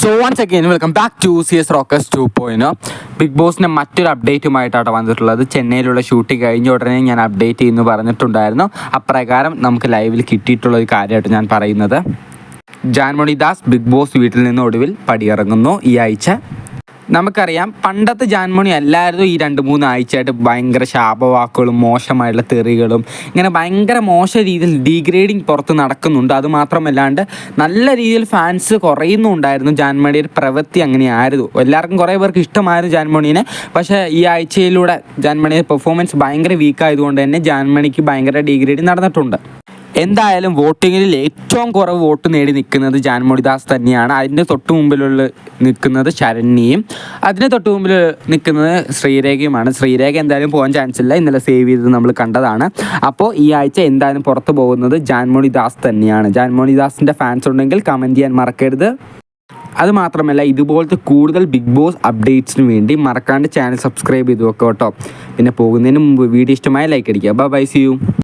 So once again welcome back to C S rocks to പോയിന് big ബോസിന്റെ മറ്റൊരു അപ്ഡേറ്റുമായിട്ടാണ് വന്നിട്ടുള്ളത്. ചെന്നൈയിലുള്ള ഷൂട്ടിംഗ് കഴിഞ്ഞ ഉടനെ ഞാൻ അപ്ഡേറ്റ് ചെയ്യുന്നു പറഞ്ഞിട്ടുണ്ടായിരുന്നു. അപ്രകാരം നമുക്ക് ലൈവിൽ കിട്ടിയിട്ടുള്ള ഒരു കാര്യമായിട്ട് ഞാൻ പറയുന്നത്. ജാൻമണി ദാസ് ബിഗ് ബോസ് വീട്ടിൽ നിന്ന് ഒടുവിൽ പടിയിറങ്ങുന്നു. ഈ ആഴ്ച നമുക്കറിയാം പണ്ടത്തെ ജാൻമണി അല്ലായിരുന്നു ഈ രണ്ട് മൂന്ന് ആഴ്ചയായിട്ട് ഭയങ്കര ശാപവാക്കുകളും മോശമായിട്ടുള്ള തെറികളും ഇങ്ങനെ ഭയങ്കര മോശ രീതിയിൽ ഡീഗ്രേഡിങ് പുറത്ത് നടക്കുന്നുണ്ട്. അത് മാത്രമല്ലാണ്ട് നല്ല രീതിയിൽ ഫാൻസ് കുറയുന്നുണ്ടായിരുന്നു. ജാൻമണിയുടെ പ്രവൃത്തി അങ്ങനെയായിരുന്നു. എല്ലാവർക്കും കുറേ പേർക്ക് ഇഷ്ടമായിരുന്നു ജാൻമണീനെ. പക്ഷേ ഈ ആഴ്ചയിലൂടെ ജാൻമണിയുടെ പെർഫോമൻസ് ഭയങ്കര വീക്കായതുകൊണ്ട് തന്നെ ജാൻമണിക്ക് ഭയങ്കര ഡീഗ്രേഡിങ് നടന്നിട്ടുണ്ട്. എന്തായാലും വോട്ടിങ്ങിൽ ഏറ്റവും കുറവ് വോട്ട് നേടി നിൽക്കുന്നത് ജാൻമോളിദാസ് തന്നെയാണ്. അതിന്റെ തൊട്ട് മുമ്പിലുള്ള നിൽക്കുന്നത് ശരണ്യയും. അതിന് തൊട്ട് മുമ്പിൽ നിൽക്കുന്നത് ശ്രീരേഖയുമാണ്. ശ്രീരേഖ എന്തായാലും പോകാൻ ചാൻസ് ഇല്ല. ഇന്നലെ സേവ് ചെയ്തത് നമ്മൾ കണ്ടതാണ്. അപ്പോൾ ഈ ആഴ്ച എന്തായാലും പുറത്ത് പോകുന്നത് ജാൻമോളിദാസ് തന്നെയാണ്. ജാൻമോളിദാസിന്റെ ഫാൻസ് ഉണ്ടെങ്കിൽ കമന്റ് ചെയ്യാൻ മറക്കരുത്. അതുമാത്രമല്ല ഇതുപോലത്തെ കൂടുതൽ ബിഗ് ബോസ് അപ്ഡേറ്റ്സിന് വേണ്ടി മറക്കാണ്ട് ചാനൽ സബ്സ്ക്രൈബ് ചെയ്ത് വെക്കോട്ടോ കേട്ടോ. പിന്നെ പോകുന്നതിന് മുമ്പ് വീഡിയോ ഇഷ്ടമായ ലൈക്ക് അടിക്കുക. By C U